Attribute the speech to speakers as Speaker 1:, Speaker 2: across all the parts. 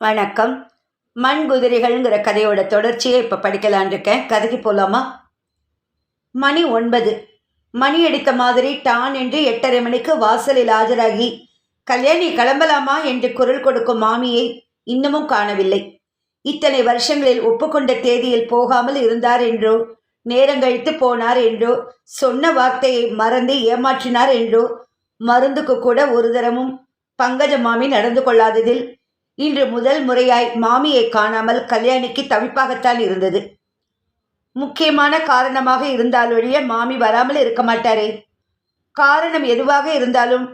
Speaker 1: வணக்கம். மண் குதிரைகள்ங்கிற கதையோட தொடர்ச்சியை இப்போ படிக்கலான் இருக்கேன். கதைக்கு போகலாமா மணி ஒன்பது. மணி அடித்த மாதிரி டான் என்று எட்டரை மணிக்கு வாசலில் ஆஜராகி கல்யாணி கிளம்பலாமா? என்று குரல் கொடுக்கும் மாமியை இன்னமும் காணவில்லை. இத்தனை வருஷங்களில் ஒப்புக்கொண்ட தேதியில் போகாமல் இருந்தார் என்றோ நேரங்கழித்து போனார் என்றோ சொன்ன வார்த்தையை மறந்து ஏமாற்றினார் என்றோ மருந்துக்கு கூட ஒரு தரமும் பங்கஜ மாமி நடந்து கொள்ளாததில் இன்று முதல் முறையாய் மாமியை காணாமல் கல்யாணிக்கு தவிப்பாகத்தான் இருந்தது. முக்கியமான காரணமாக இருந்தாலொழிய மாமி வராமல் இருக்க மாட்டாரே. காரணம் எதுவாக இருந்தாலும்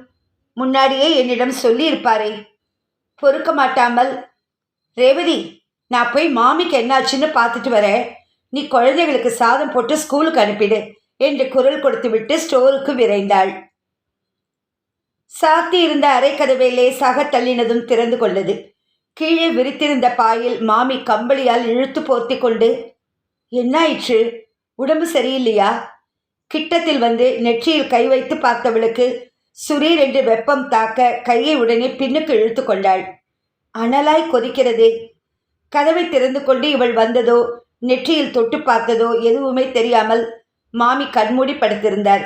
Speaker 1: முன்னாடியே என்னிடம் சொல்லியிருப்பாரே. பொறுக்க மாட்டாமல் ரேவதி நான் போய் மாமிக்கு என்னாச்சுன்னு பார்த்துட்டு வரேன் நீ குழந்தைகளுக்கு சாதம் போட்டு ஸ்கூலுக்கு அனுப்பிடு என்று குரல் கொடுத்துவிட்டு ஸ்டோருக்கு விரைந்தாள். சாத்தி இருந்த அரைக்கதவை லேசாக தள்ளினதும் திறந்து கொண்டது. கீழே விரித்திருந்த பாயில் மாமி கம்பளியால் இழுத்து போர்த்தி கொண்டு என்னாயிற்று? உடம்பு சரியில்லையா? கிட்டத்தில் வந்து நெற்றியில் கை வைத்து பார்த்தவளுக்கு சுரீர் என்று வெப்பம் தாக்க கையை உடனே பின்னுக்கு இழுத்து கொண்டாள். அனலாய் கொதிக்கிறதே. கதவை திறந்து கொண்டு இவள் வந்ததோ நெற்றியில் தொட்டு பார்த்ததோ எதுவுமே தெரியாமல் மாமி கண்மூடி படுத்திருந்தார்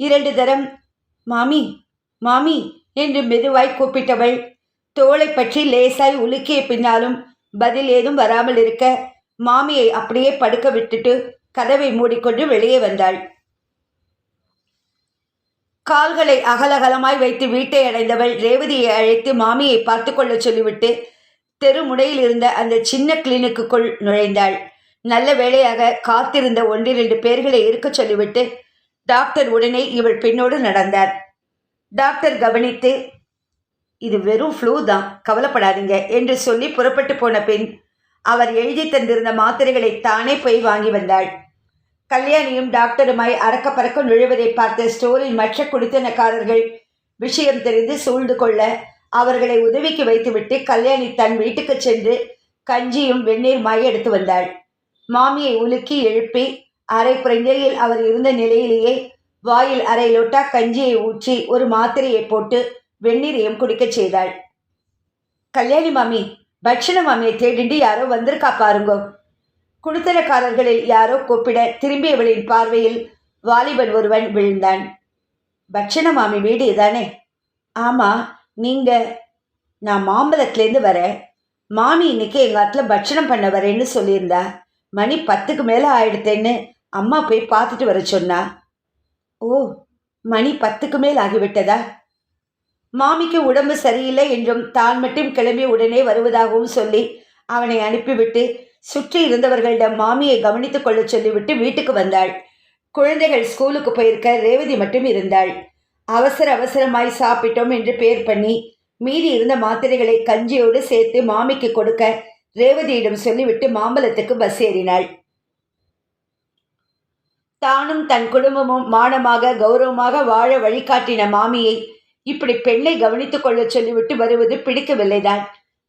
Speaker 1: இரண்டு தரம். மாமி மாமி என்று மெதுவாய் கூப்பிட்டவள் தோளை பற்றி லேசாய் உலுக்கிய பின்னாலும் பதில் ஏதும் வராமல் இருக்க மாமியை அப்படியே படுக்க விட்டுட்டு கதவை மூடிக்கொண்டு வெளியே வந்தாள். கால்களை அகலகலமாய் வைத்து வீட்டை அடைந்தவள் ரேவதியை அழைத்து மாமியை பார்த்து கொள்ள சொல்லிவிட்டு தெரு முனையில் இருந்த அந்த சின்ன கிளினிக்குக்குள் நுழைந்தாள். நல்ல வேளையாக காத்திருந்த ஒன்றிரண்டு பேர்களை இருக்க சொல்லிவிட்டு டாக்டர் உடனே இவள் பின்னோடு நடந்தார். டாக்டர் கவனித்து இது வெறும் ஃப்ளூ தான் கவலைப்படாதீங்க என்று சொல்லி புறப்பட்டு போன பின் அவர் எழுதி தந்திருந்த மாத்திரைகளை தானே போய் வாங்கி வந்தாள். கல்யாணியும் டாக்டருமாய் அறக்க பறக்க நுழைவதை பார்த்த ஸ்டோரின் மற்ற குடித்தனக்காரர்கள் விஷயம் தெரிந்து சூழ்ந்து கொள்ள அவர்களை உதவிக்கு வைத்துவிட்டு கல்யாணி தன் வீட்டுக்கு சென்று கஞ்சியும் வெந்நீருமாய் எடுத்து வந்தாள். மாமியை உலுக்கி எழுப்பி அரை புறஞ்சையில் அவர் இருந்த நிலையிலேயே வாயில் அரை லொட்டா கஞ்சியை ஊற்றி ஒரு மாத்திரையை போட்டு வெந்நீரையும் குடிக்கச் செய்தாள்? கல்யாணி மாமி பட்சண மாமியை தேடிண்டு யாரோ வந்திருக்கா பாருங்கோ. குடித்தனக்காரர்களில் யாரோ கூப்பிட திரும்பியவளின் பார்வையில் வாலிபன் ஒருவன் விழுந்தான். பட்சண மாமி வீடு இதானே? ஆமாம் நீங்கள் நான் மாம்பலத்துலேருந்து வரேன் மாமி இன்னைக்கு எங்கள் ஆத்துல பட்சணம் பண்ண வரேன்னு சொல்லியிருந்தா மணி பத்துக்கு மேலே ஆயிடுத்தேன்னு அம்மா போய் பார்த்துட்டு வர சொன்னா. ஓ மணி பத்துக்கு மேல் ஆகிவிட்டதா? மாமிக்கு உடம்பு சரியில்லை என்றும் தான் மட்டும் கிளம்பி உடனே வருவதாகவும் சொல்லி அவனை அனுப்பிவிட்டு சுற்றி இருந்தவர்களிடம் மாமியை கவனித்துக் கொள்ள சொல்லிவிட்டு வீட்டுக்கு வந்தாள். குழந்தைகள் ஸ்கூலுக்கு போயிருக்க ரேவதி மட்டும் இருந்தாள். அவசர அவசரமாய் சாப்பிட்டோம் என்று பேர் பண்ணி மீதி இருந்த மாத்திரைகளை கஞ்சியோடு சேர்த்து மாமிக்கு கொடுக்க ரேவதியிடம் சொல்லிவிட்டு மாம்பலத்துக்கு பஸ் ஏறினாள். தானும் தன் குடும்பமும் மானமாக கௌரவமாக வாழ வழிகாட்டின மாமியை இப்படி பெண்ணை கவனித்துக் கொள்ள சொல்லிவிட்டு வருவது பிடிக்கவில்லைதான்.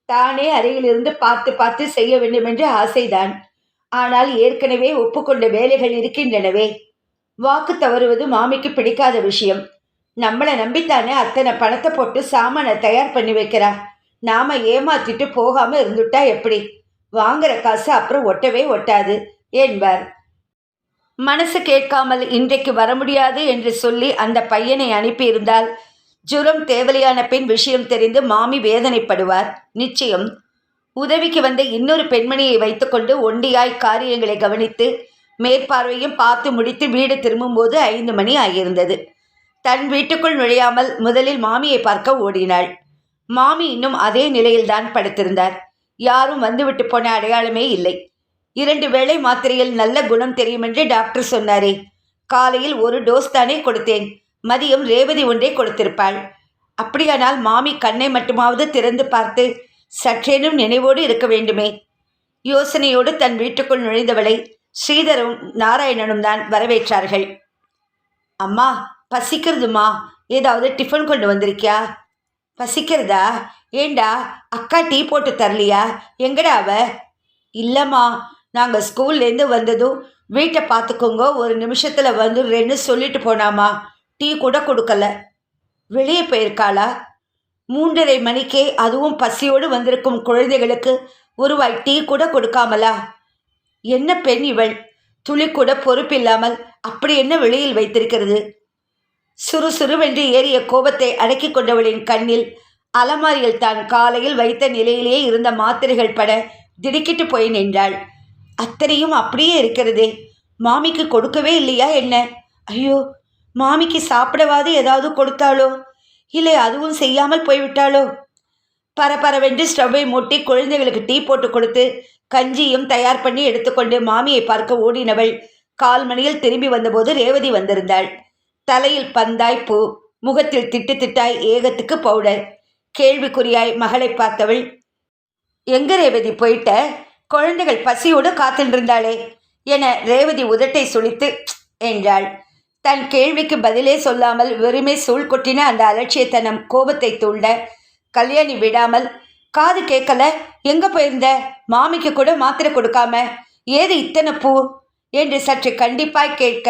Speaker 1: தானே அறையிலிருந்து பார்த்து பார்த்து செய்ய வேண்டும் என்று ஆசைதான். ஆனால் ஏற்கனவே ஒப்புக்கொண்ட வேலைகள் இருக்கின்றனவே. வாக்கு தவறுவது மாமிக்கு பிடிக்காத விஷயம். நம்மளை நம்பித்தானே அத்தனை பணத்தை போட்டு சாமானை தயார் பண்ணி வைக்கிறா நாம ஏமாத்திட்டு போகாம இருந்துட்டா எப்படி? வாங்குற காசு அப்புறம் ஒட்டவே ஒட்டாது என்பார். மனசு கேட்காமல் இன்றைக்கு வர முடியாது என்று சொல்லி அந்த பையனை அனுப்பியிருந்தால் ஜுரம் தேவலையான பெண் விஷயம் தெரிந்து மாமி வேதனைப்படுவார். நிச்சயம் உதவிக்கு வந்த இன்னொரு பெண்மணியை வைத்துக்கொண்டு ஒண்டியாய் காரியங்களை கவனித்து மேற்பார்வையும் பார்த்து முடித்து வீடு திரும்பும்போது ஐந்து மணி ஆகியிருந்தது. தன் வீட்டுக்குள் நுழையாமல் முதலில் மாமியை பார்க்க ஓடினாள். மாமி இன்னும் அதே நிலையில்தான் படுத்திருந்தார். யாரும் வந்துவிட்டு போன அடையாளமே இல்லை. இரண்டு வேளை மாத்திரையில் நல்ல குணம் தெரியும் என்று டாக்டர் சொன்னாரே. காலையில் ஒரு டோஸ் தானே கொடுத்தேன். மதியம் ரேவதி ஒன்றே கொடுத்திருப்பாள். அப்படியானால் மாமி கண்ணை மட்டுமாவது திறந்து பார்த்து சற்றேனும் நினைவோடு இருக்க வேண்டுமே. யோசனையோடு தன் வீட்டுக்குள் நுழைந்தவளை ஸ்ரீதரும் நாராயணனும் தான் வரவேற்றார்கள். அம்மா பசிக்கிறதுமா? ஏதாவது டிஃபன் கொண்டு வந்திருக்கியா? பசிக்கிறதா? ஏண்டா அக்கா டீ போட்டு தரலையா? எங்கடா அவ? இல்லைம்மா நாங்கள் ஸ்கூல்லேருந்து வந்ததும் வீட்டை பார்த்துக்கோங்க ஒரு நிமிஷத்தில் வந்துடுறேன்னு சொல்லிட்டு போனாமா டீ கூட கொடுக்கல. வெளியே போயிருக்காளா? மூன்றரை மணிக்கே அதுவும் பசியோடு வந்திருக்கும் குழந்தைகளுக்கு ஒருவாய் டீ கூட கொடுக்காமலா? என்ன பெண் இவள்? துளி கூட பொறுப்பில்லாமல் அப்படி என்ன வெளியில் வைத்திருக்கிறது? சுறுசுறுவென்று ஏறிய கோபத்தை அடக்கி கொண்டவளின் கண்ணில் அலமாரியில் தான் காலையில் வைத்த நிலையிலேயே இருந்த மாத்திரைகள் பட திடுக்கிட்டு போய் நின்றாள். அத்தனையும் அப்படியே இருக்கிறதே. மாமிக்கு கொடுக்கவே இல்லையா என்ன? ஐயோ மாமிக்கு சாப்பிடவாது ஏதாவது கொடுத்தாளோ? இல்லை அதுவும் செய்யாமல் போய்விட்டாளோ? பரபரவென்று ஸ்டவ்வை மூட்டி குழந்தைகளுக்கு டீ போட்டு கொடுத்து கஞ்சியும் தயார் பண்ணி எடுத்துக்கொண்டு மாமியை பார்க்க ஓடினவள் கால் மணியில் திரும்பி வந்தபோது ரேவதி வந்திருந்தாள். தலையில் பந்தாய் பூ முகத்தில் திட்டு திட்டாய் ஏகத்துக்கு பவுடர். கேள்விக்குறியாய் மகளை பார்த்தவள் எங்க ரேவதி போயிட்ட? குழந்தைகள் பசியோடு காத்துருந்தாளே என ரேவதி உதட்டை சுழித்து என்றாள். தன் கேள்விக்கு பதிலே சொல்லாமல் வெறுமே சூழ் கொட்டின அந்த அலட்சியத்தனம் கோபத்தை தூண்ட கல்யாணி விடாமல் காது கேட்கல? எங்க போயிருந்த? மாமிக்கு கூட மாத்திரை கொடுக்காம? ஏது இத்தனை பூ? என்று சற்று கண்டிப்பாய் கேட்க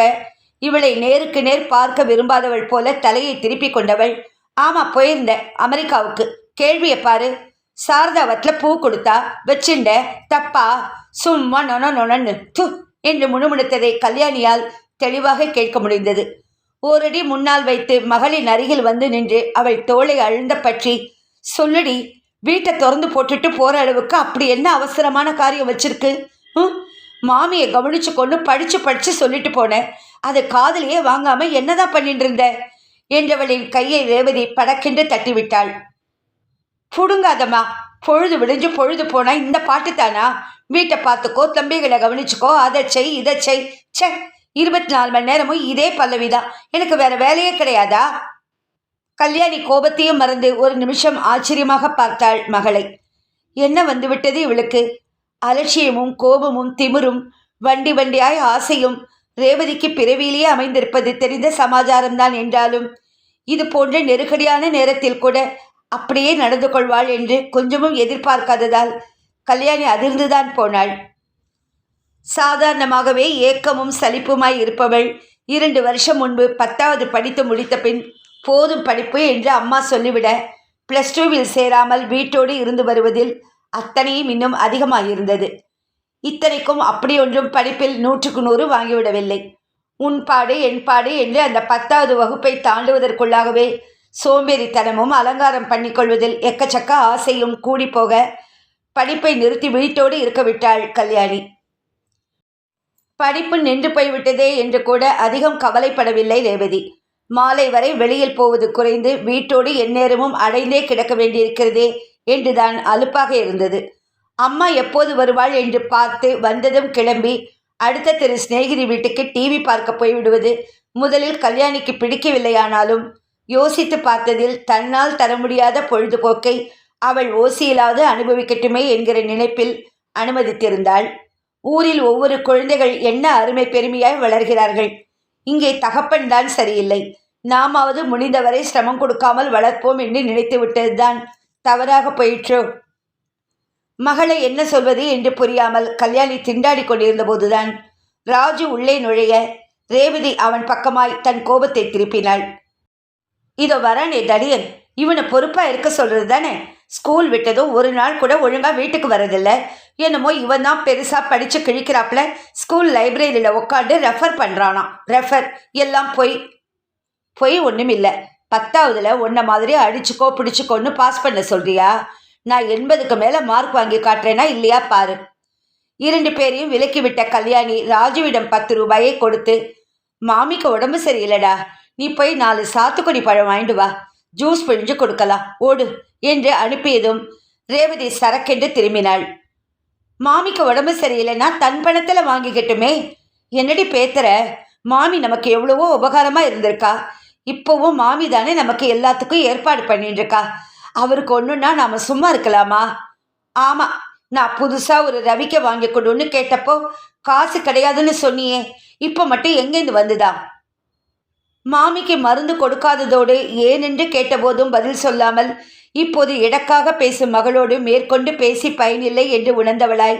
Speaker 1: இவளை நேருக்கு நேர் பார்க்க விரும்பாதவள் போல தலையை திருப்பி கொண்டவள். ஆமா போயிருந்த. அமெரிக்காவுக்கு. கேள்வியை பாரு. சாரதாவத்தில் பூ கொடுத்தா வச்சுண்ட? தப்பா? சும்மா நொன நொனன்னு. து! என்று முணுமுணுத்ததை கல்யாணியால் தெளிவாக கேட்க முடிந்தது. ஓரடி முன்னால் வைத்து மகளின் அருகில் வந்து நின்று அவள் தோளை அழுந்த பற்றி சொல்லுடி வீட்டை திறந்து போட்டுட்டு போற அளவுக்கு அப்படி என்ன அவசரமான காரியம் வச்சிருக்கு? ம்? மாமியை கவனிச்சு கொண்டு படிச்சு படிச்சு சொல்லிட்டு போனேன் அது காதலியே வாங்காம என்னதான் பண்ணிட்டு இருந்த? என்றவளின் கையை ரேவதி படக்கென்று தட்டிவிட்டாள். புடுங்காதம்மா பொழுது விடிஞ்சு பொழுது போனா இந்த பாட்டு தானா வீட்டை பார்த்துக்கோ தம்பிகளை கவனிச்சுக்கோ அதை செய் இதை செய் ச்சே இருபத்தி நாலு மணி நேரமும் இதே பல்லவிதான். எனக்கு வேற வேலையே கிடையாதா? கல்யாணி கோபத்தையும் மறந்து ஒரு நிமிஷம் ஆச்சரியமாக பார்த்தாள் மகளை. என்ன வந்துவிட்டது இவளுக்கு? அலட்சியமும் கோபமும் திமிரும் வண்டி வண்டியாய் ஆசையும் ரேவதிக்கு பிறவியிலேயே அமைந்திருப்பது தெரிந்த சமாச்சாரம்தான் என்றாலும் இது போன்ற நெருக்கடியான நேரத்தில் கூட அப்படியே நடந்து கொள்வாள் என்று கொஞ்சமும் எதிர்பார்க்காததால் கல்யாணி அதிர்ந்துதான் போனாள். சாதாரணமாகவே ஏக்கமும் சலிப்புமாய் இருப்பவள். இரண்டு வருஷம் முன்பு பத்தாவது படித்து முடித்த பின் போதும் படிப்பு என்று அம்மா சொல்லிவிட ப்ளஸ் டூவில் சேராமல் வீட்டோடு இருந்து வருவதில் அத்தனையும் இன்னும் அதிகமாகியிருந்தது இத்தனைக்கும் அப்படியொன்றும் படிப்பில் நூற்றுக்கு நூறு வாங்கிவிடவில்லை. உன் பாடு என் பாடு என்று அந்த பத்தாவது வகுப்பை தாண்டுவதற்குள்ளாகவே சோம்பேறித்தனமும் அலங்காரம் பண்ணிக்கொள்வதில் எக்கச்சக்க ஆசையும் கூடிப்போக படிப்பை நிறுத்தி வீட்டோடு இருக்க விட்டாள் கல்யாணி. படிப்பு நின்று போய்விட்டதே என்று கூட அதிகம் கவலைப்படவில்லை ரேவதி. மாலை வரை வெளியில் போவது குறைந்து வீட்டோடு எந்நேரமும் அடைந்தே கிடக்க வேண்டியிருக்கிறதே என்றுதான் அலுப்பாக இருந்தது. அம்மா எப்போது வருவாள் என்று பார்த்து வந்ததும் கிளம்பி அடுத்த திரு சிநேகிரி வீட்டுக்கு டிவி பார்க்க போய்விடுவது முதலில் கல்யாணிக்கு பிடிக்கவில்லையானாலும் யோசித்து பார்த்ததில் தன்னால் தர முடியாத பொழுதுபோக்கை அவள் ஓசியிலாவது அனுபவிக்கட்டுமே என்கிற நினைப்பில் அனுமதித்திருந்தாள். ஊரில் ஒவ்வொரு குழந்தைகள் என்ன அருமை பெருமையாய் வளர்கிறார்கள். இங்கே தகப்பன் தான் சரியில்லை. நாமாவது முடிந்தவரை சிரமம் கொடுக்காமல் வளர்ப்போம் என்று நினைத்து விட்டதுதான். தவறாக போயிற்றோ. மகளை என்ன சொல்வது என்று புரியாமல் கல்யாணி திண்டாடி கொண்டிருந்த போதுதான் ராஜு உள்ளே நுழைய ரேவதி அவன் பக்கமாய் தன் கோபத்தை திருப்பினாள். இதோ வரானே தடியன் இவனை பொறுப்பா இருக்க சொல்றது தானே ஸ்கூல் விட்டதும் ஒரு நாள் கூட ஒழுங்கா வீட்டுக்கு வரதில்ல என்னமோ இவன் தான் பெருசா படிச்சு கிழிக்கிறாப்புல. ஸ்கூல் லைப்ரரியில உட்காந்து ரெஃபர் பண்றானாம். ரெஃபர். எல்லாம் பொய். பொய் ஒன்றும் இல்லை பத்தாவதுல உன்ன மாதிரி அடிச்சுக்கோ பிடிச்சுக்கோன்னு பாஸ் பண்ண சொல்றியா? நான் எண்பதுக்கு மேலே மார்க் வாங்கி காட்டுறேனா இல்லையா பாரு. இரண்டு பேரையும் விலக்கி விட்ட கல்யாணி ராஜுவிடம் பத்து ரூபாயை கொடுத்து மாமிக்கு உடம்பு சரியில்லடா. நீ போய் நாலு சாத்துக்குடி பழம் வாங்கிட்டு வா. ஜூஸ் பிழிஞ்சு கொடுக்கலாம். ஓடு என்று அனுப்பியதும் ரேவதி சரக்கென்று திரும்பினாள். மாமிக்கு உடம்பு சரியில்லைன்னா தன் பணத்தில் வாங்கிக்கட்டுமே. என்னடி பேத்துற? மாமி நமக்கு எவ்வளவோ உபகாரமாக இருந்திருக்கா. இப்போவும் மாமி தானே நமக்கு எல்லாத்துக்கும் ஏற்பாடு பண்ணிட்டு இருக்கா அவருக்கு ஒன்றுன்னா நாம் சும்மா இருக்கலாமா? ஆமாம் நான் புதுசாக ஒரு ரவிக்க வாங்கி கொடுன்னு கேட்டப்போ காசு கிடையாதுன்னு சொன்னியே. இப்போ மட்டும் எங்கேருந்து வந்துதா? மாமிக்கு மருந்து கொடுக்காததோடு ஏனென்று கேட்டபோதும் பதில் சொல்லாமல் இப்போது இடக்காக பேசும் மகளோடு மேற்கொண்டு பேசி பயனில்லை என்று உணர்ந்தவளாய்.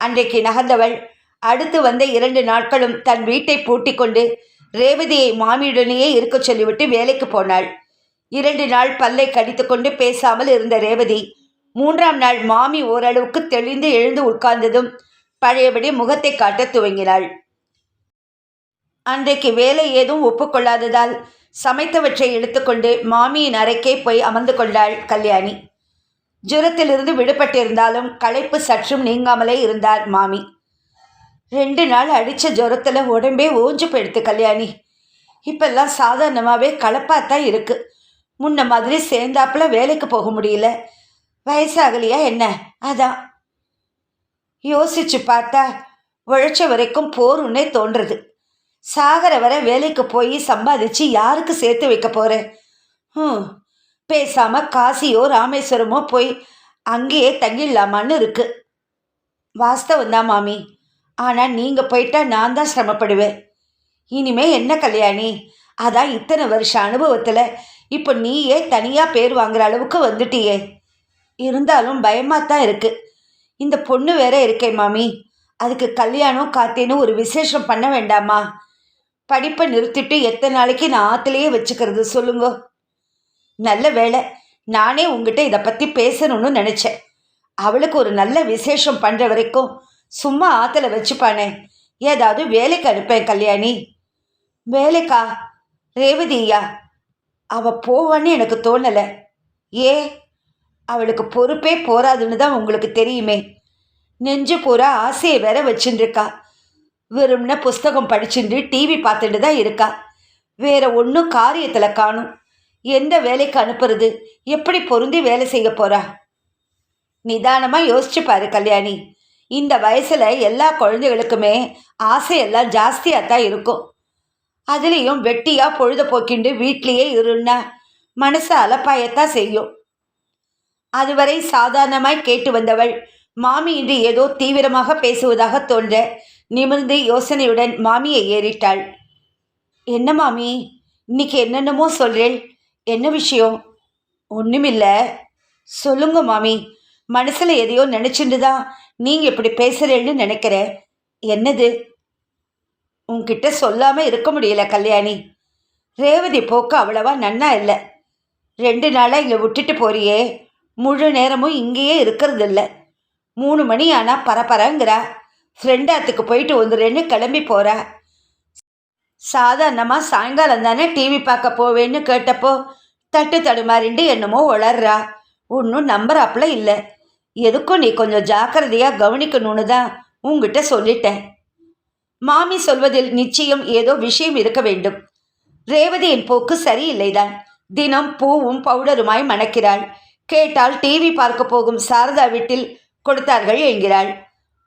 Speaker 1: அன்றைக்கு நகர்ந்தவள் அடுத்து வந்த இரண்டு நாட்களும் தன் வீட்டை பூட்டிக் கொண்டு ரேவதியை மாமியுடனேயே இருக்கச் சொல்லிவிட்டு வேலைக்கு போனாள். இரண்டு நாள் பல்லை கடித்துக்கொண்டு பேசாமல் இருந்த ரேவதி மூன்றாம் நாள் மாமி ஓரளவுக்கு தெளிந்து எழுந்து உட்கார்ந்ததும் பழையபடி முகத்தை காட்டத் துவங்கினாள். அன்றைக்கு வேலை ஏதும் ஒப்புக்கொள்ளாததால் சமைத்தவற்றை எடுத்துக்கொண்டு மாமியின் அறைக்கே போய் அமர்ந்து கொண்டாள் கல்யாணி. ஜுரத்திலிருந்து விடுபட்டிருந்தாலும் களைப்பு சற்றும் நீங்காமலே இருந்தார் மாமி. ரெண்டு நாள் அடித்த ஜுரத்தில் உடம்பே ஓஞ்சு போயிடுத்து கல்யாணி. இப்பெல்லாம் சாதாரணமாகவே களைப்பாத்தான் இருக்கு. முன்ன மாதிரி சேர்ந்தாப்புல வேலைக்கு போக முடியல. வயசாகலையா என்ன? அதான் யோசிச்சு பார்த்தா உழைச்ச வரைக்கும் போருன்னே தோன்றுறது. சாகர வரை வேலைக்கு போய் சம்பாதிச்சு யாருக்கு சேர்த்து வைக்க போகிறேன் ம் பேசாமல் காசியோ ராமேஸ்வரமோ போய் அங்கேயே தங்கிடலாமான்னு இருக்கு. வாஸ்தவம் தான் மாமி. ஆனால் நீங்கள் போயிட்டா நான் தான் சிரமப்படுவேன். இனிமே என்ன கல்யாணி? அதான் இத்தனை வருஷ அனுபவத்தில் இப்போ நீயே தனியாக பேர் வாங்குற அளவுக்கு வந்துட்டியே. இருந்தாலும் பயமாக தான் இருக்குது இந்த பொண்ணு வேற இருக்கே மாமி. அதுக்கு கல்யாணம் காத்தேன்னு ஒரு விசேஷம் பண்ண வேண்டாமா? படிப்பை நிறுத்திட்டு எத்தனை நாளைக்கு நான் ஆற்றுலையே வச்சுக்கிறது சொல்லுங்க. நல்ல வேலை நானே உங்ககிட்ட இதை பற்றி பேசணும்னு நினச்சேன். அவளுக்கு ஒரு நல்ல விசேஷம் பண்ணுற வரைக்கும் சும்மா ஆற்றுல வச்சுப்பானே. ஏதாவது வேலைக்கு அனுப்பேன் கல்யாணி. வேலைக்கா? ரேவதியா? அவள் போவான்னு எனக்கு தோணலை. ஏ அவளுக்கு பொறுப்பே போராதுன்னு தான் உங்களுக்கு தெரியுமே. நெஞ்சு பூரா ஆசையை வேற வச்சுருக்கா வெறும்ன புஸ்தகம் படிச்சுட்டு டிவி பார்த்துட்டு தான் இருக்கா? வேற ஒன்றும் காரியத்தில் காணும். எந்த வேலைக்கு அனுப்புறது? எப்படி பொருந்தி வேலை செய்ய போறா? நிதானமாக யோசிச்சு பாரு கல்யாணி. இந்த வயசில் எல்லா குழந்தைகளுக்குமே ஆசையெல்லாம் ஜாஸ்தியாக தான் இருக்கும். அதுலேயும் வெட்டியாக பொழுத போக்கிண்டு வீட்லேயே இருன்னா மனசு அலப்பாயத்தான் செய்யும். அதுவரை சாதாரணமாய் கேட்டு வந்தவள் மாமி இன்று ஏதோ தீவிரமாக பேசுவதாக தோன்ற நிமிர்ந்து யோசனையுடன் மாமியை ஏறிட்டாள். என்ன மாமி? இன்னைக்கு என்னென்னமோ சொல்கிறேன் என்ன விஷயம்? ஒன்றுமில்லை சொல்லுங்க மாமி. மனசில் எதையோ நினச்சிட்டு தான் நீங்கள் இப்படி பேசுகிறேன்னு நினைக்கிற. என்னது? உன்கிட்ட சொல்லாமல் இருக்க முடியல கல்யாணி. ரேவதி போக்கு அவ்வளவா நன்னா இல்லை. ரெண்டு நாளாக இங்கே விட்டுட்டு போறியே. முழு நேரமும் இங்கேயே இருக்கிறது இல்லை மூணு மணி ஆனால் பரபரங்கிறா. ஃப்ரெண்டாத்துக்கு போயிட்டு வந்துடுறேன்னு கிளம்பி போகிறா சாதாரணமாக சாயங்காலம் தானே டிவி பார்க்க போவேன்னு கேட்டப்போ தட்டு தடுமாறிண்டு என்னமோ வளர்றா ஒன்றும் நம்புறாப்புல இல்லை. எதுக்கும் நீ கொஞ்சம் ஜாக்கிரதையாக கவனிக்கணும்னு தான் உங்ககிட்ட சொல்லிட்டேன். மாமி சொல்வதில் நிச்சயம் ஏதோ விஷயம் இருக்க வேண்டும். ரேவதியின் போக்கு சரியில்லைதான். தினம் பூவும் பவுடருமாய் மணக்கிறாள். கேட்டால் டிவி பார்க்க போகும் சாரதா வீட்டில் கொடுத்தார்கள் என்கிறாள்.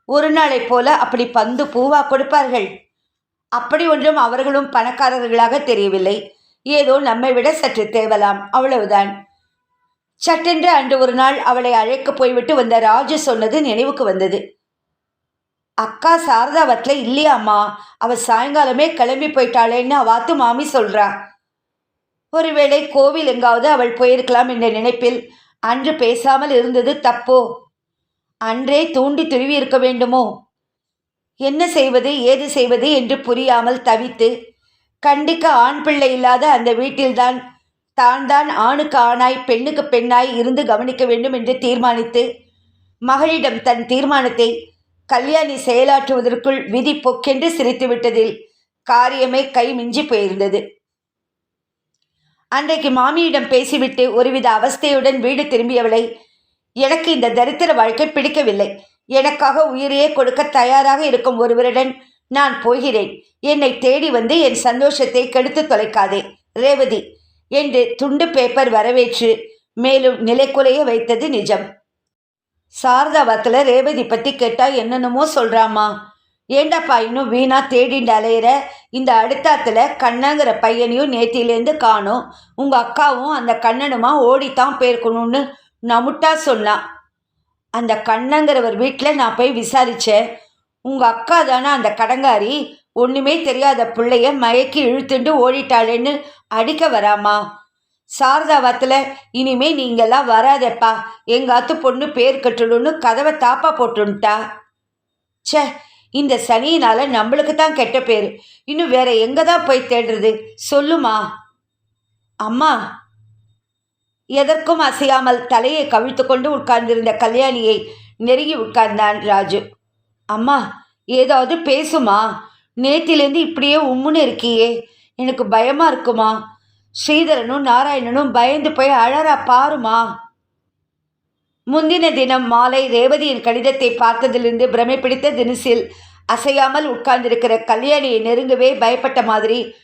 Speaker 1: ஒரு நாளைப் போல அப்படி பந்து பூவா கொடுப்பார்கள். அப்படி ஒன்றும் அவர்களும் பணக்காரர்களாக தெரியவில்லை. ஏதோ நம்மை விட சற்று தேவலாம் அவ்வளவுதான். சட்டென்று அன்று ஒரு நாள் அவளை அழைக்க போய்விட்டு வந்த ராஜு சொன்னது நினைவுக்கு வந்தது. அக்கா சாரதாவத்தில் இல்லையாம்மா அவ சாயங்காலமே கிளம்பி போயிட்டாளேன்னு அவாத்து மாமி சொல்றா. ஒருவேளை கோவில் எங்காவது அவள் போயிருக்கலாம் என்ற நினைப்பில் அன்று பேசாமல் இருந்தது தப்போ? அன்றே தூண்டி துருவி இருக்க வேண்டுமோ? என்ன செய்வது ஏது செய்வது என்று புரியாமல் தவித்து கண்டிக்க ஆண் பிள்ளை இல்லாத அந்த வீட்டில்தான் தான் தான் ஆணுக்கு ஆணாய் பெண்ணுக்கு பெண்ணாய் இருந்து கவனிக்க வேண்டும் என்று தீர்மானித்து மகளிடம் தன் தீர்மானத்தை கல்யாணி செயலாற்றுவதற்குள் விதி பொக்கென்று சிரித்துவிட்டதில் காரியமே கை மிஞ்சி போயிருந்தது. அன்றைக்கு மாமியிடம் பேசிவிட்டு ஒருவித அவஸ்தையுடன் வீடு திரும்பியவளை எனக்கு இந்த தரித்திர வாழ்க்கை பிடிக்கவில்லை. எனக்காக உயிரையே கொடுக்க தயாராக இருக்கும் ஒருவருடன் நான் போகிறேன். என்னை தேடி வந்து என் சந்தோஷத்தை கெடுத்து தொலைக்காதே. ரேவதி என்று துண்டு பேப்பர் வரவேற்று மேலும் நிலைக்குலைய வைத்தது நிஜம். சாரதாபாத்தில் ரேவதி பற்றி கேட்டால் என்னென்னமோ சொல்கிறாமா ஏண்டாப்பா இன்னும் வீணா தேடிண்டு அலையிற இந்த அடுத்தாத்துல கண்ணங்கிற பையனையும் நேத்திலேருந்து காணும். உங்கள் அக்காவும் அந்த கண்ணனுமா ஓடித்தான் போயிருக்கணும்னு நமுட்டா சொன்னான் அந்த கண்ணங்கிறவர் வீட்டில் நான் போய் விசாரித்தேன் உங்கள் அக்கா தானே அந்த கடங்காரி? ஒன்றுமே தெரியாத பிள்ளைய மயக்கி இழுத்துண்டு ஓடிட்டாளேன்னு அடிக்க வராமா? சாரதாவத்தில் இனிமே நீங்கள்லாம் வராதப்பா. எங்காத்து பொண்ணு பேர் கட்டணுன்னு கதவை தாப்பா போட்டுன்ட்டா. ச்சே இந்த சனியினால் நம்மளுக்கு தான் கெட்ட பேர். இன்னும் வேற எங்கே தான் போய் தேடுறது? சொல்லுமா? அம்மா எதற்கும் அசையாமல் தலையை கவிழ்த்து கொண்டு உட்கார்ந்திருந்த கல்யாணியை நெருங்கி உட்கார்ந்தான் ராஜு. அம்மா ஏதாவது பேசுமா? நேத்திலேருந்து இப்படியே உம்முன்னு இருக்கியே. எனக்கு பயமா இருக்குமா? ஸ்ரீதரனும் நாராயணனும் பயந்து போய் அழறா பாருமா? முந்தின தினம் மாலை ரேவதியின் கடிதத்தை பார்த்ததிலிருந்து பிரமை பிடித்த தினசில் அசையாமல் உட்கார்ந்திருக்கிற கல்யாணியை நெருங்கவே பயப்பட்ட மாதிரி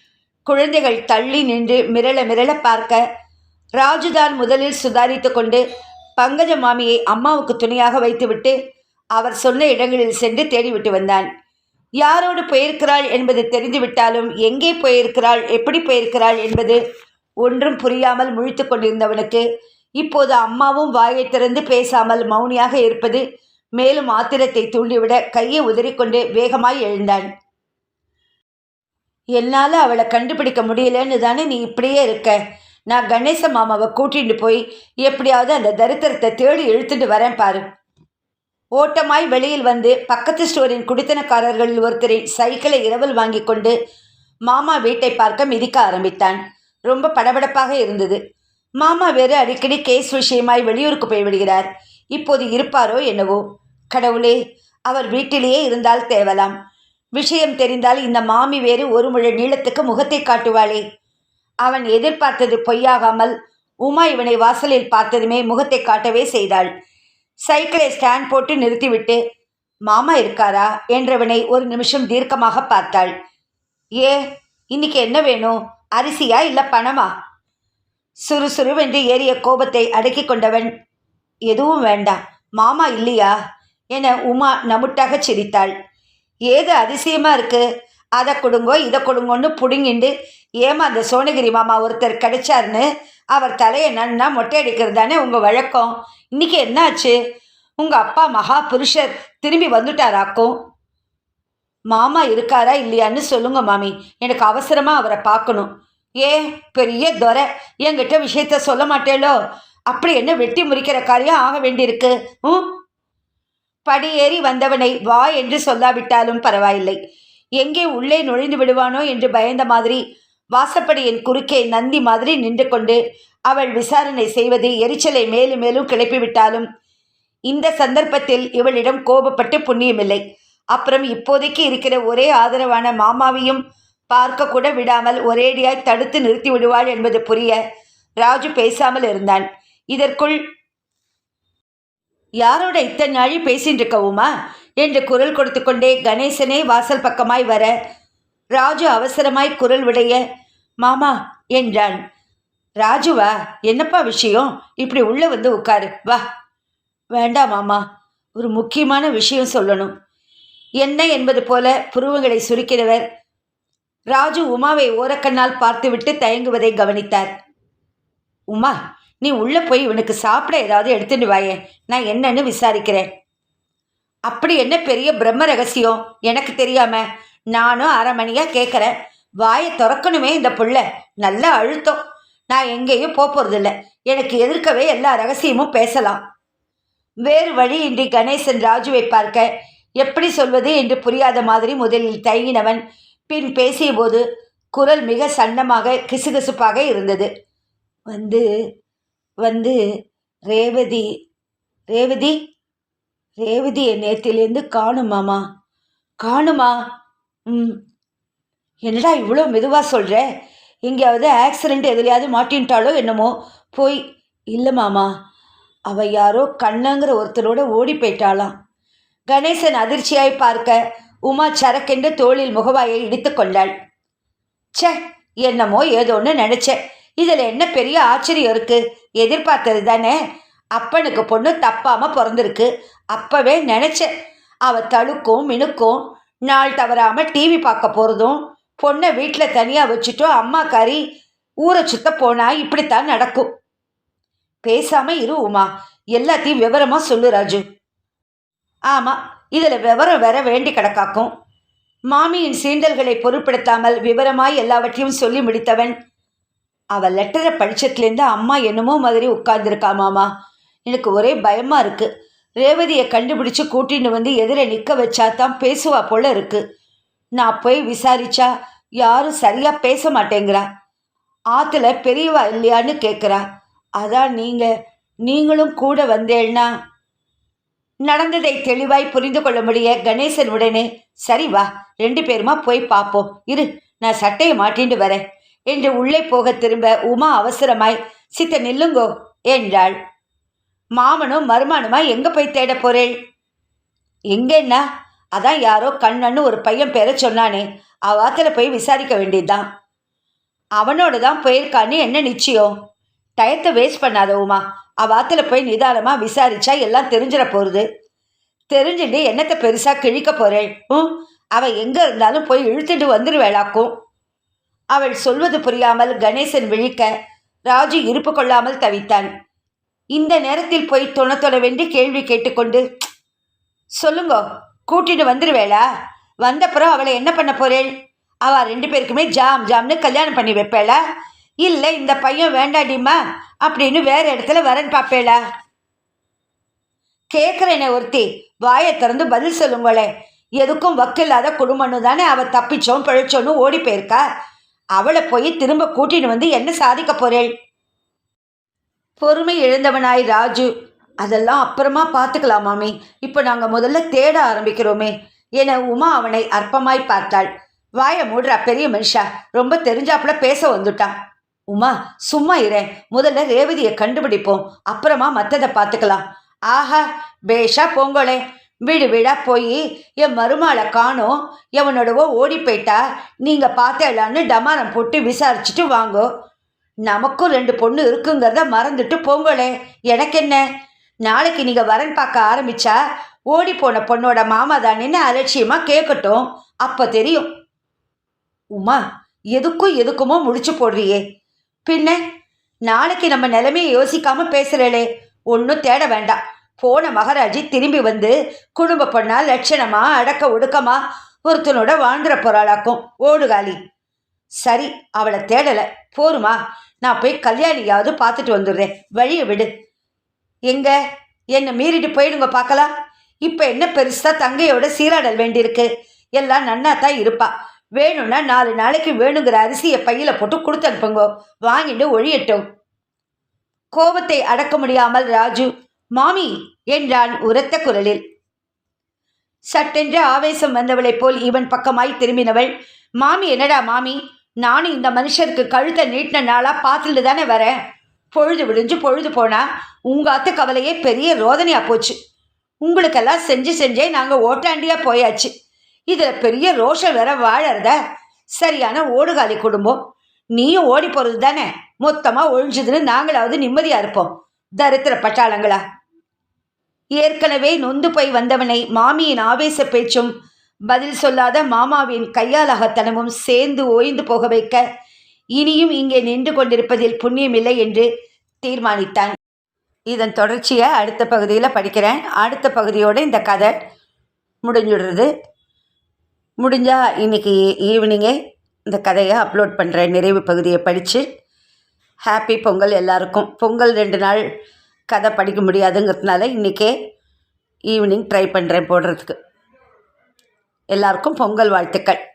Speaker 1: குழந்தைகள் தள்ளி நின்று மிரள மிரள பார்க்க ராஜுதான் முதலில் சுதாரித்து கொண்டு பங்கஜ மாமியை அம்மாவுக்கு துணையாக வைத்துவிட்டு அவர் சொன்ன இடங்களில் சென்று தேடிவிட்டு வந்தான். யாரோடு போயிருக்கிறாள் என்பது தெரிந்துவிட்டாலும் எங்கே போயிருக்கிறாள் எப்படி போயிருக்கிறாள் என்பது ஒன்றும் புரியாமல் முழித்து கொண்டிருந்தவனுக்கு இப்போது அம்மாவும் வாயை திறந்து பேசாமல் மௌனியாக இருப்பது மேலும் ஆத்திரத்தை தூண்டிவிட கையை உதறிக்கொண்டு வேகமாய் எழுந்தான். என்னால் அவளை கண்டுபிடிக்க முடியலன்னு தானே நீ இப்படியே இருக்க? நான் கணேச மாமாவை கூட்டிட்டு போய் எப்படியாவது அந்த தரித்திரத்தை தேடி இழுத்துட்டு வரேன் பாரு. ஓட்டமாய் வெளியில் வந்து பக்கத்து ஸ்டோரின் குடித்தனக்காரர்களில் ஒருத்தரின் சைக்கிளை இரவல் வாங்கி கொண்டு மாமா வீட்டை பார்க்க மிதிக்க ஆரம்பித்தான். ரொம்ப படபடப்பாக இருந்தது. மாமா வேறு அடிக்கடி கேஸ் விஷயமாய் வெளியூருக்கு போய்விடுகிறார் இப்போது இருப்பாரோ என்னவோ? கடவுளே அவர் வீட்டிலேயே இருந்தால் தேவலாம். விஷயம் தெரிந்தால் இந்த மாமி வேறு ஒரு முழு நீளத்துக்கு முகத்தை காட்டுவாளே. அவன் எதிர்பார்த்தது பொய்யாகாமல் உமா இவனை வாசலில் பார்த்ததுமே முகத்தை காட்டவே செய்தாள். சைக்கிளை ஸ்டாண்ட் போட்டு நிறுத்திவிட்டு மாமா இருக்காரா? என்றவனை ஒரு நிமிஷம் தீர்க்கமாக பார்த்தாள். ஏ இன்னைக்கு என்ன வேணும்? அரிசியா இல்லை பணமா? சுறுசுறுவென்று ஏறிய கோபத்தை அடக்கி கொண்டவன் எதுவும் வேண்டாம் மாமா இல்லையா? என உமா நமுட்டாக சிரித்தாள். ஏது அதிசயமா இருக்கு? அதை கொடுங்கோ இதை கொடுங்கோன்னு புடுங்கிண்டு ஏமா அந்த சோனகிரி மாமா ஒருத்தர் கிடைச்சாருன்னு? அவர் தலையை நன்னா மொட்டை அடிக்கிறது தானே உங்கள் வழக்கம்? இன்னைக்கு என்னாச்சு? உங்கள் அப்பா மகா புருஷர் திரும்பி வந்துட்டாராக்கும்? மாமா இருக்காரா இல்லையான்னு சொல்லுங்க மாமி. எனக்கு அவசரமாக அவரை பார்க்கணும். ஏ பெரிய துறை என்கிட்ட விஷயத்த சொல்ல மாட்டேளோ? அப்படி என்ன வெட்டி முறிக்கிற காரியம் ஆக வேண்டியிருக்கு ம்? படியேறி வந்தவனை வா என்று சொல்லாவிட்டாலும் பரவாயில்லை. எங்கே உள்ளே நுழைந்து விடுவானோ என்று பயந்த மாதிரி வாசப்படியின் குறுக்கே நந்தி மாதிரி நின்று கொண்டு அவள் விசாரணை செய்வது எரிச்சலை மேலும் மேலும் கிளப்பிவிட்டாலும் இந்த சந்தர்ப்பத்தில் இவளிடம் கோபப்பட்டு புண்ணியமில்லை. அப்புறம் இப்போதைக்கு இருக்கிற ஒரே ஆதரவான மாமாவையும் பார்க்க கூட விடாமல் ஒரேடியாய் தடுத்து நிறுத்தி விடுவாள் என்பது புரிய ராஜு பேசாமல் இருந்தான். இதற்குள் யாரோட இத்தனை நாழி பேசிட்டு இருக்கவுமா என்று குரல் கொடுத்து கொண்டே கணேசனே வாசல் பக்கமாய் வர ராஜு அவசரமாய் குரல் விடைய மாமா என்றான் ராஜுவா என்னப்பா விஷயம்? இப்படி உள்ள வந்து உட்காரு. வா. வேண்டாம் மாமா. ஒரு முக்கியமான விஷயம் சொல்லணும். என்ன என்பது போல புருவங்களை சுருக்கிறவர் ராஜு உமாவை ஓரக்கண்ணால் பார்த்துவிட்டு தயங்குவதை கவனித்தார். உமா நீ உள்ளே போய் இவனுக்கு சாப்பிட ஏதாவது எடுத்துட்டு வாயே. நான் என்னன்னு விசாரிக்கிறேன். அப்படி என்ன பெரிய பிரம்ம ரகசியம்? எனக்கு தெரியாம. நானும் அரை மணியாக கேட்குறேன் வாயை திறக்கணுமே இந்த புள்ள. நல்ல அழுத்தம். நான் எங்கேயும் போக போகிறதில்ல எனக்கு எதிர்க்கவே எல்லா ரகசியமும் பேசலாம். வேறு வழியின்றி கணேசன் ராஜுவை பார்க்க எப்படி சொல்வது என்று புரியாத மாதிரி முதலில் தயங்கினவன். பின் பேசியபோது குரல் மிக சன்னமாக கிசுகிசுப்பாக இருந்தது. வந்து வந்து ரேவதி ரேவதி ரேவதியை நேத்திலேருந்து காணுமாமா காணுமா? ம். என்னடா இவ்வளோ மெதுவாக சொல்கிற எங்கேயாவது ஆக்சிடெண்ட் எதுலையாவது மாட்டின்ட்டாலோ என்னமோ. போய் இல்லை மாமா அவ யாரோ கண்ணங்கிற ஒருத்தரோட ஓடி போயிட்டாளாம். கணேசன் அதிர்ச்சியாய் பார்க்க உமா சரக்கென்று தோளில் முகவாயை இடித்து கொண்டாள். ச்சே என்னமோ ஏதோன்னு நினச்சேன். இதில் என்ன பெரிய ஆச்சரியம் இருக்குது எதிர்பார்த்தது தானே? அப்பனுக்கு பொண்ணு தப்பாமல் பிறந்திருக்கு. அப்போவே நினச்சேன். அவள் தழுக்கும் மினுக்கும் நாள் தவறாமல் டிவி பார்க்க போகிறதும் பொண்ணை வீட்டில் தனியாக வச்சுட்டோம் அம்மா கறி ஊரை சுத்த போனா இப்படித்தான் நடக்கும். பேசாமல் இரு உமா. எல்லாத்தையும் விவரமாக சொல்லு ராஜு. ஆமாம் இதில் விவரம் வேற வேண்டி கிடக்காக்கும். மாமியின் சீண்டல்களை பொருட்படுத்தாமல் விவரமாய் எல்லாவற்றையும் சொல்லி முடித்தவன். அவள் லெட்டரை படித்ததுலேருந்து அம்மா என்னமோ மாதிரி உட்கார்ந்துருக்கா மாமா. எனக்கு ஒரே பயமாக இருக்குது ரேவதியை கண்டுபிடிச்சு கூட்டின்னு வந்து எதிர நிற்க வச்சா தான் பேசுவா போல இருக்கு. நான் போய் விசாரிச்சா யாரும் சரியா பேச மாட்டேங்கிறா. ஆத்துல பெரியவா இல்லையான்னு கேட்குறா அதான் நீங்கள் நீங்களும் கூட வந்தேன்னா? நடந்ததை தெளிவாய் புரிந்து கொள்ள முடிய கணேசன் உடனே சரி வா ரெண்டு பேருமா போய் பார்ப்போம் இரு நான் சட்டையை மாட்டிண்டு வரேன். என்று உள்ளே போக திரும்ப உமா அவசரமாய் சித்த நில்லுங்கோ என்றாள். மாமனும் மருமானுமா எங்க போய் தேட போறேள்? எங்கன்னா? அதான் யாரோ கண்ணன்னு ஒரு பையன் பேர சொன்னானே அவாத்துல போய் விசாரிக்க வேண்டியதுதான். அவனோட தான் போயிருக்கான்னு என்ன நிச்சயம்? டயத்தை வேஸ்ட் பண்ணாத உமா அவாத்துல போய் நிதானமா விசாரிச்சா எல்லாம் தெரிஞ்சிட போறது. தெரிஞ்சுட்டு என்னத்தை பெருசா கிழிக்க போறேள்? ம் அவ எங்க இருந்தாலும் போய் இழுத்துட்டு வந்துருவேளாக்கும். அவள் சொல்வது புரியாமல் கணேசன் விழிக்க ராஜு இருப்பு கொள்ளாமல் தவித்தான். இந்த நேரத்தில் போய் தொண வேண்டி கேள்வி கேட்டுக்கொண்டு சொல்லுங்க கூட்டிட்டு வந்துருவேளா? வந்தப்புறம் அவளை என்ன பண்ண போறேள் அவ ரெண்டு பேருக்குமே ஜாம் ஜாம்னு கல்யாணம் பண்ணி வைப்பேளா? இல்லை இந்த பையன் வேண்டாடிமா அப்படின்னு வேற இடத்துல வரன் பார்ப்பேளா? கேட்குறேனே ஒருத்தி வாயை திறந்து பதில் சொல்லுங்களே. எதுக்கும் வக்கில்லாத குடும்பம்னு தானே அவள் தப்பிச்சோம் பிழைச்சோன்னு ஓடி போயிருக்கா? அவளை போய் திரும்ப கூட்டின்னு வந்து என்ன சாதிக்க போறேள் பொறுமை இழந்தவனாய் ராஜு. அதெல்லாம் அப்புறமா பார்த்துக்கலாம் மாமி. இப்போ நாங்கள் முதல்ல தேட ஆரம்பிக்கிறோமே என உமா அவனை அற்பமாய் பார்த்தாள். வாயை மூடுறா பெரிய மனுஷா. ரொம்ப தெரிஞ்சாப்புல பேச வந்துட்டான் உமா சும்மா இரேன் முதல்ல ரேவதியை கண்டுபிடிப்போம். அப்புறமா மற்றதை பார்த்துக்கலாம். ஆஹா பேஷா போங்களே. வீடு வீடா போய் என் மருமாளை காணோம். எவனோடவோ ஓடி போயிட்டா. நீங்கள் பார்த்தேலான்னு டமாரம் போட்டு விசாரிச்சுட்டு வாங்கோ. நமக்கும் ரெண்டு பொண்ணு இருக்குங்கிறத மறந்துட்டு போங்களே. எனக்கு என்ன நாளைக்கு நீங்க வரன் பார்க்க ஆரம்பிச்சா ஓடி போன பொண்ணோட மாமா தானேன்னு அலட்சியமா கேட்கட்டும் அப்ப தெரியும். உமா எதுக்கும் எதுக்குமோ முடிச்சு போடுறியே. பின்ன? நாளைக்கு நம்ம நிலைமையை யோசிக்காம பேசுறேளே. ஒன்றும் தேட வேண்டாம். போன மகாராஜி திரும்பி வந்து குடும்ப பொண்ணா லட்சணமா அடக்க ஒடுக்கமா ஒருத்தனோட வாழ்ந்துற போறாளாக்கும். ஓடுகாலி. சரி அவளை தேடலை. போருமா? நான் போய் கல்யாணியாவது பார்த்துட்டு வந்துடுறேன். வழியை விடு. எங்க? என்னை மீறிட்டு போயிடுங்க பார்க்கலாம். இப்போ என்ன பெருசாக தங்கையோட சீராடல் வேண்டியிருக்கு? எல்லாம் நன்னா தான் இருப்பா. வேணும்னா நாலு நாளைக்கு வேணுங்கிற அரிசியை பையில போட்டு கொடுத்து அனுப்புங்க வாங்கிட்டு ஒழியட்டும். கோபத்தை அடக்க முடியாமல் ராஜு மாமி என்றான் உரத்த குரலில். சட்டென்று ஆவேசம் வந்தவளைப் போல் இவன் பக்கமாய் திரும்பினவள் மாமி என்னடா மாமி? நானும் இந்த மனுஷருக்கு கழுத்தை நீட்டின நாளாக பார்த்துட்டு தானே வரேன். பொழுது விடிஞ்சு பொழுது போனால் உங்கள் அத்தை கவலையே பெரிய ரோதனையாக போச்சு. உங்களுக்கெல்லாம் செஞ்சு செஞ்சே நாங்கள் ஓட்டாண்டியாக போயாச்சு. இதில் பெரிய ரோஷம் வேற வாழறத சரியான ஓடுகாலி குடும்பம். நீயும் ஓடி போகிறது தானே. மொத்தமாக ஒழிஞ்சதுன்னு நாங்களாவது நிம்மதியாக இருப்போம். தரித்திர பட்டாளங்களா? ஏற்கனவே நொந்து போய் வந்தவனை மாமியின் ஆவேச பேச்சும் பதில் சொல்லாத மாமாவின் கையாலகத்தனமும் சேர்ந்து ஓய்ந்து போக வைக்க இனியும் இங்கே நின்று கொண்டிருப்பதில் புண்ணியமில்லை என்று தீர்மானித்தான். இதன் தொடர்ச்சியை அடுத்த பகுதியில் படிக்கிறேன். அடுத்த பகுதியோடு இந்த கதை முடிஞ்சுடுறது. முடிஞ்சால் இன்னைக்கு ஈவினிங்கே இந்த கதையை அப்லோட் பண்ணுறேன் நிறைவு பகுதியை படித்து ஹாப்பி பொங்கல் எல்லாருக்கும். பொங்கல் ரெண்டு நாள் கதை படிக்க முடியாதுங்கிறதுனால இன்றைக்கே ஈவினிங் ட்ரை பண்ணுறேன் போடுறதுக்கு. எல்லாருக்கும் பொங்கல் வாழ்த்துக்கள்.